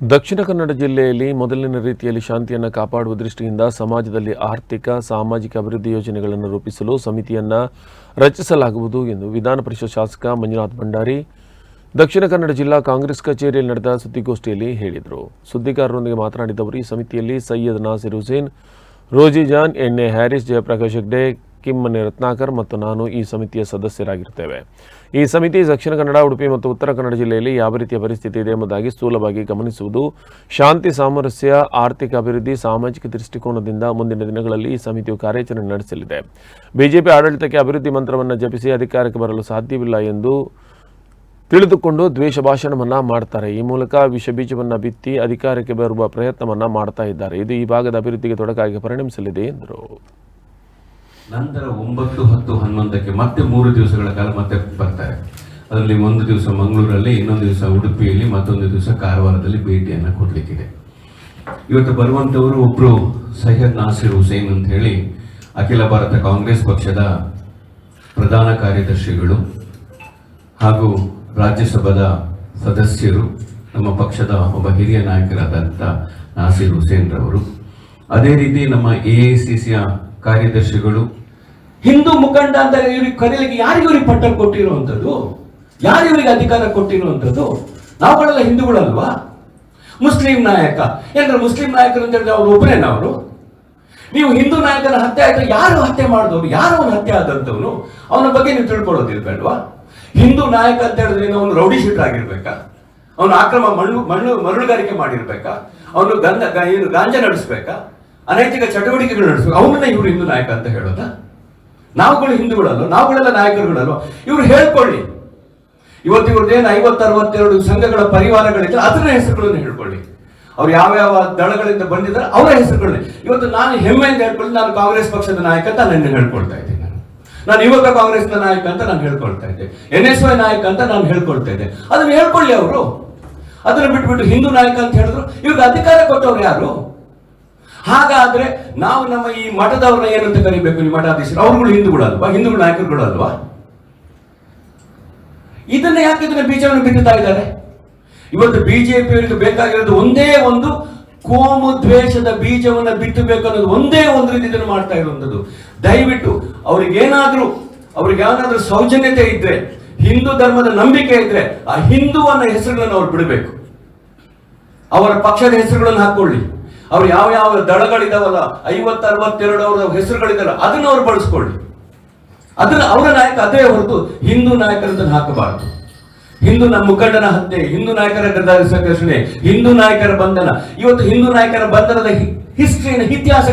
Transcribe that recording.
ದಕ್ಷಿಣ ಕನ್ನಡ ಜಿಲ್ಲೆಯಲ್ಲಿ ಮೊದಲಿನ ರೀತಿಯಲ್ಲಿ ಶಾಂತಿಯನ್ನು ಕಾಪಾಡುವ ದೃಷ್ಟಿಯಿಂದ ಸಮಾಜದಲ್ಲಿ ಆರ್ಥಿಕ, ಸಾಮಾಜಿಕ ಅಭಿವೃದ್ಧಿ ಯೋಜನೆಗಳನ್ನು ರೂಪಿಸಲು ಸಮಿತಿಯನ್ನು ರಚಿಸಲಾಗುವುದು ಎಂದು ವಿಧಾನ ಪರಿಷತ್ ಶಾಸಕ ಮಂಜುನಾಥ್ ಭಂಡಾರಿ ದಕ್ಷಿಣ ಕನ್ನಡ ಜಿಲ್ಲಾ ಕಾಂಗ್ರೆಸ್ ಕಚೇರಿಯಲ್ಲಿ ನಡೆದ ಸುದ್ದಿಗೋಷ್ಠಿಯಲ್ಲಿ ಹೇಳಿದರು. ಸುದ್ದಿಗಾರರೊಂದಿಗೆ ಮಾತನಾಡಿದ ಅವರು, ಈ ಸಮಿತಿಯಲ್ಲಿ ಸೈಯದ್ ನಾಸಿರ್ ಹುಸೇನ್, ರೋಜಿ ಜಾನ್, ಎನ್ ಎ ಹ್ಯಾರಿಸ್, ಜಯಪ್ರಕಾಶ್ ಹೆಗ್ಡೆ ಕಿಮ್ಮನೆ ರತ್ನಾಕರ್ ಮತ್ತು ನಾನು ಈ ಸಮಿತಿಯ ಸದಸ್ಯರಾಗಿರುತ್ತೇವೆ ಈ ಸಮಿತಿ ದಕ್ಷಿಣ ಕನ್ನಡ, ಉಡುಪಿ ಮತ್ತು ಉತ್ತರ ಕನ್ನಡ ಜಿಲ್ಲೆಯಲ್ಲಿ ಯಾವ ರೀತಿಯ ಪರಿಸ್ಥಿತಿ ಇದೆ ಎಂಬುದಾಗಿ ಸ್ಥೂಲವಾಗಿ ಗಮನಿಸುವುದು. ಶಾಂತಿ, ಸಾಮರಸ್ಯ, ಆರ್ಥಿಕ ಅಭಿವೃದ್ಧಿ, ಸಾಮಾಜಿಕ ದೃಷ್ಟಿಕೋನದಿಂದ ಮುಂದಿನ ದಿನಗಳಲ್ಲಿ ಈ ಸಮಿತಿಯು ಕಾರ್ಯಾಚರಣೆ ನಡೆಸಲಿದೆ. ಬಿಜೆಪಿ ಆಡಳಿತಕ್ಕೆ ಅಭಿವೃದ್ಧಿ ಮಂತ್ರವನ್ನು ಜಪಿಸಿ ಅಧಿಕಾರಕ್ಕೆ ಬರಲು ಸಾಧ್ಯವಿಲ್ಲ ಎಂದು ತಿಳಿದುಕೊಂಡು ದ್ವೇಷ ಭಾಷಣವನ್ನು ಮಾಡ್ತಾರೆ. ಈ ಮೂಲಕ ವಿಷ ಬೀಜವನ್ನು ಬಿತ್ತಿ ಅಧಿಕಾರಕ್ಕೆ ಬರುವ ಪ್ರಯತ್ನವನ್ನು ಮಾಡ್ತಾ ಇದ್ದಾರೆ. ಇದು ಈ ಭಾಗದ ಅಭಿವೃದ್ಧಿಗೆ ತೊಡಕಾಗಿ ಪರಿಣಮಿಸಲಿದೆ ಎಂದರು. ನಂತರ ಒಂಬತ್ತು, ಹತ್ತು, ಹನ್ನೊಂದಕ್ಕೆ ಮತ್ತೆ ಮೂರು ದಿವಸಗಳ ಕಾಲ ಮತ್ತೆ ಬರ್ತಾರೆ. ಅದರಲ್ಲಿ ಒಂದು ದಿವಸ ಮಂಗಳೂರಲ್ಲಿ, ಇನ್ನೊಂದು ದಿವಸ ಉಡುಪಿಯಲ್ಲಿ, ಮತ್ತೊಂದು ದಿವಸ ಕಾರವಾರದಲ್ಲಿ ಭೇಟಿಯನ್ನು ಕೊಡಲಿಕ್ಕಿದೆ. ಇವತ್ತು ಬರುವಂತವರು ಒಬ್ರು ಸೈಯದ್ ನಾಸಿರ್ ಹುಸೇನ್ ಅಂತ ಹೇಳಿ, ಅಖಿಲ ಭಾರತ ಕಾಂಗ್ರೆಸ್ ಪಕ್ಷದ ಪ್ರಧಾನ ಕಾರ್ಯದರ್ಶಿಗಳು ಹಾಗೂ ರಾಜ್ಯಸಭಾದ ಸದಸ್ಯರು, ನಮ್ಮ ಪಕ್ಷದ ಒಬ್ಬ ಹಿರಿಯ ನಾಯಕರಾದಂಥ ನಾಸಿರ್ ಹುಸೇನ್ ರವರು ಅದೇ ರೀತಿ ನಮ್ಮ ಎ ಐ ಸಿ ಸಿಯ ಕಾರ್ಯದರ್ಶಿಗಳು ಹಿಂದೂ ಮುಖಂಡ ಅಂತ ಇವ್ರಿಗೆ ಕರೀಲಿಕ್ಕೆ ಯಾರಿಗೆ ಇವ್ರಿಗೆ ಪಟ್ಟ ಕೊಟ್ಟಿರುವಂಥದ್ದು ಯಾರಿವರಿಗೆ ಅಧಿಕಾರ ಕೊಟ್ಟಿರುವಂಥದ್ದು ನಾವುಗಳೆಲ್ಲ ಹಿಂದೂಗಳಲ್ವಾ? ಮುಸ್ಲಿಂ ನಾಯಕ. ಯಾಕಂದ್ರೆ ಮುಸ್ಲಿಂ ನಾಯಕರು ಅಂತ ಹೇಳಿದ್ರೆ ಅವ್ರು ಒಬ್ಬರೇನ ಅವರು? ನೀವು ಹಿಂದೂ ನಾಯಕನ ಹತ್ಯೆ ಆಯ್ತು, ಯಾರು ಹತ್ಯೆ ಮಾಡಿದವರು ಯಾರು ಅವನು ಹತ್ಯೆ ಆದಂಥವನು? ಅವನ ಬಗ್ಗೆ ನೀವು ತಿಳ್ಕೊಳ್ಳೋದಿರ್ಬೇಡ್ವಾ ಹಿಂದೂ ನಾಯಕ ಅಂತ ಹೇಳಿದ್ರೆ ಅವನು ರೌಡಿ ಶೀಟರ್ ಆಗಿರ್ಬೇಕಾ? ಅವನು ಆಕ್ರಮ ಮಣ್ಣು ಮಣ್ಣು, ಮರಳುಗಾರಿಕೆ ಮಾಡಿರ್ಬೇಕಾ? ಅವನು ಗಂಧ ಏನು, ಗಾಂಜಾ ನಡೆಸ್ಬೇಕಾ? ಅನೈತಿಕ ಚಟುವಟಿಕೆಗಳು ನಡೆಸ್ಬೇಕು? ಅವನನ್ನ ಇವರು ಹಿಂದೂ ನಾಯಕ ಅಂತ ಹೇಳೋದಾ? ನಾವುಗಳು ಹಿಂದೂಗಳಲ್ಲ ನಾವುಗಳೆಲ್ಲ ನಾಯಕರುಗಳಲ್ಲ ಇವ್ರು ಹೇಳ್ಕೊಳ್ಳಿ. ಇವತ್ತು ಇವ್ರದ್ದೇನು ಐವತ್ತು ಅರವತ್ತೆರಡು ಸಂಘಗಳ ಪರಿವಾರಗಳಿದ್ರೆ ಅದರ ಹೆಸರುಗಳನ್ನು ಹೇಳ್ಕೊಳ್ಳಿ. ಅವ್ರು ಯಾವ ಯಾವ ದಳಗಳಿಂದ ಬಂದಿದ್ದಾರೆ ಅವರ ಹೆಸರುಗಳನ್ನ. ಇವತ್ತು ನಾನು ಹೆಮ್ಮೆಯಿಂದ ಹೇಳ್ಕೊಳ್ಳಿ ನಾನು ಕಾಂಗ್ರೆಸ್ ಪಕ್ಷದ ನಾಯಕ ಅಂತ ನನ್ನ ಹೇಳ್ಕೊಳ್ತಾ ಇದ್ದೀನಿ ನಾನು. ನಾನು ಕಾಂಗ್ರೆಸ್ನ ನಾಯಕ ಅಂತ ನಾನು ಹೇಳ್ಕೊಳ್ತಾ ಇದ್ದೆ. ಎನ್ ಎಸ್ ವೈ ನಾಯಕ ಅಂತ ನಾನು ಹೇಳ್ಕೊಳ್ತಾ ಇದ್ದೆ. ಅದನ್ನು ಹೇಳ್ಕೊಳ್ಳಿ ಅವರು. ಅದನ್ನು ಬಿಟ್ಬಿಟ್ಟು ಹಿಂದೂ ನಾಯಕ ಅಂತ ಹೇಳಿದ್ರು. ಇವ್ರಿಗೆ ಅಧಿಕಾರ ಕೊಟ್ಟವ್ರು ಯಾರು? ಹಾಗಾದ್ರೆ ನಾವು ನಮ್ಮ ಈ ಮಠದವ್ರನ್ನ ಏನಂತ ಕರಿಬೇಕು? ಈ ಮಠಾಧೀಶರು. ಅವ್ರುಗಳು ಹಿಂದೂಗಳಲ್ವಾ ಹಿಂದೂಗಳ ನಾಯಕರುಗಳಲ್ವಾ ಇದನ್ನ ಯಾಕೆ ಇದನ್ನ ಬೀಜವನ್ನು ಬಿತ್ತುತ್ತಾ ಇದ್ದಾರೆ? ಇವತ್ತು ಬಿಜೆಪಿಯವರಿಗೆ ಬೇಕಾಗಿರೋದು ಒಂದೇ ಒಂದು ಕೋಮು ದ್ವೇಷದ ಬೀಜವನ್ನು ಬಿತ್ತಬೇಕು ಅನ್ನೋದು ಒಂದೇ ಒಂದು ರೀತಿ ಇದನ್ನು ಮಾಡ್ತಾ ಇರುವಂಥದ್ದು. ದಯವಿಟ್ಟು ಅವ್ರಿಗೇನಾದ್ರೂ, ಅವ್ರಿಗೆ ಏನಾದ್ರೂ ಸೌಜನ್ಯತೆ ಇದ್ರೆ, ಹಿಂದೂ ಧರ್ಮದ ನಂಬಿಕೆ ಇದ್ರೆ, ಆ ಹಿಂದೂ ಅನ್ನೋ ಹೆಸರುಗಳನ್ನು ಅವ್ರು ಬಿಡಬೇಕು. ಅವರ ಪಕ್ಷದ ಹೆಸರುಗಳನ್ನು ಹಾಕೊಳ್ಳಿ. ಅವ್ರು ಯಾವ ಯಾವ ದಳಗಳಿದಾವಲ್ಲ ಐವತ್ತು, ಅರವತ್ತೆರಡು ಅವರ ಹೆಸರುಗಳಿದಾವಲ್ಲ ಅದನ್ನ ಅವ್ರು ಬಳಸ್ಕೊಳ್ಳಿ. ಅದನ್ನ ಅವರ ನಾಯಕ ಅದೇ ಹೊರತು ಹಿಂದೂ ನಾಯಕರಂತ ಹಾಕಬಾರದು. ಹಿಂದೂ ನಮ್ಮ ಮುಖಂಡನ ಹತ್ಯೆ, ಹಿಂದೂ ನಾಯಕರ ಗದ್ದಾರಿ ಸಂಘರ್ಷಣೆ, ಹಿಂದೂ ನಾಯಕರ ಬಂಧನ. ಇವತ್ತು ಹಿಂದೂ ನಾಯಕರ ಬಂಧನದ ಹಿಸ್ಟ್ರಿನ ಇತಿಹಾಸ